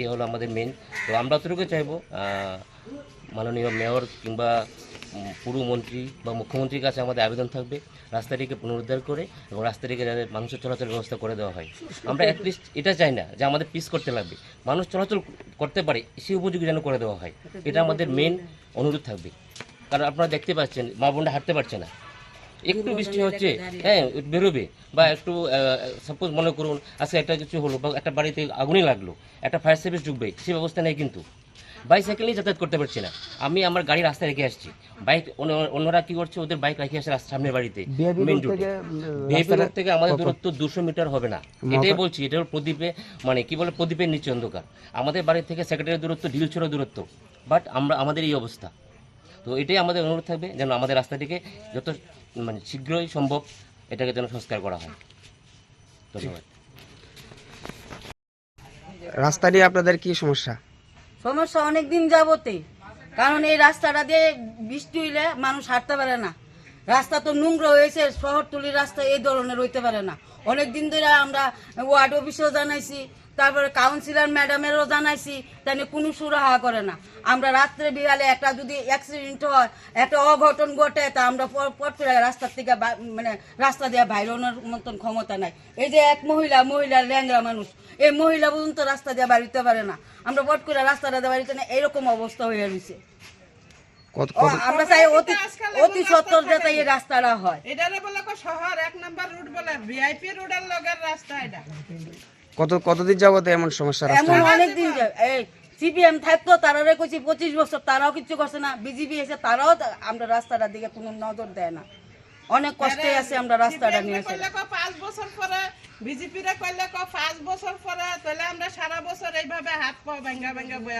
এই হলো আমাদের মেন তো আমরা অতটুকু চাইব মাননীয় মেয়র কিংবা পুরমন্ত্রী বা মুখ্যমন্ত্রীর কাছে আমাদের আবেদন থাকবে রাস্তাটিকে পুনরুদ্ধার করে এবং রাস্তাটিকে যাতে মানুষের চলাচলের ব্যবস্থা করে দেওয়া হয়। আমরা অ্যাটলিস্ট এটা চাই না যে আমাদের পিস করতে লাগবে। মানুষ চলাচল করতে পারে সে উপযোগী যেন করে দেওয়া হয়। এটা আমাদের মেন অনুরোধ থাকবে। কারণ আপনারা দেখতে পাচ্ছেন, মা বোনরা হাঁটতে পারছে না। একটু বৃষ্টি হচ্ছে হ্যাঁ বেরোবে। বা একটু সাপোজ মনে করুন আজকে একটা কিছু হলো বা একটা বাড়িতে আগুনই লাগল একটা ফায়ার সার্ভিস ঢুকবে সে ব্যবস্থা নেই কিন্তু। বাইসাইকেল নিয়ে যাতায়াত করতে পারছি না। আমি আমার গাড়ি রাস্তায় রেখে আসছি। বাইক অন্যরা কি করছে ওদের বাইক রেখে আসে সামনের বাড়িতে মেন রোডে রোড থেকে আমাদের দূরত্ব দুশো মিটার হবে না। এটাই বলছি এটা হলো প্রদীপে মানে কি বলে প্রদীপের নিচে অন্ধকার। আমাদের বাড়ি থেকে সেক্রেটারির দূরত্ব ঢিলছড়ো দূরত্ব। বাট আমরা আমাদের এই অবস্থা। তো এটাই আমাদের অনুরোধ থাকবে যেন আমাদের রাস্তাটিকে যত মানে শীঘ্রই সম্ভব এটাকে যেন সংস্কার করা হয়। ধন্যবাদ। রাস্তা নিয়ে আপনাদের কি সমস্যা? সমস্যা অনেক দিন যাবতে কারণ এই রাস্তাটা দিয়ে বৃষ্টি হইলে মানুষ হাঁটতে পারে না। রাস্তা তো নোংরা হয়েছে শহরতলির রাস্তা এই ধরনের হইতে পারে না। অনেক দিন ধরে আমরা ওয়ার্ড অফিসেও জানাইছি তারপরে কাউন্সিলর ম্যাডামেরও জানাইছি তাই কোনো সুরাহা করে না। আমরা রাত্রে বিকালে একটা যদি অ্যাক্সিডেন্ট হয় একটা অঘটন ঘটে তা আমরা পট করে রাস্তার থেকে বা- মানে রাস্তা দিয়ে বাইরেনোর মতন ক্ষমতা নাই। এই যে এক মহিলা মহিলা ল্যাংরা মানুষ এই মহিলা পর্যন্ত রাস্তা দিয়ে বাড়িতে পারে না। আমরা পট করে রাস্তাটা দিয়ে বাড়িতে না এরকম অবস্থা হয়ে রয়েছে। ও, আমরা চাই অতি অতি সত্তর যাতে এই রাস্তাটা হয়। এটারে বলে শহর এক নাম্বার রুট বলে ভিআইপি রোডের লগের রাস্তা এটা। কত কতদিন যাবত এমন সমস্যা এমন অনেক দিন এই সিপিএম থাকতো তারারে কইছি পঁচিশ বছর তারাও কিছু করছে না। বিজেপি এসে তারাও আমরা রাস্তাটার দিকে কোনো নজর দেয় না। অনেক কষ্টে আছে আমরা রাস্তাটা নিয়ে আসি পাঁচ বছর পরে বিজেপি রে করলে ক পাঁচ বছর পরে তাহলে আমরা সারা বছর এইভাবে হাত পা ভাঙ্গা ভাঙ্গা বয়ে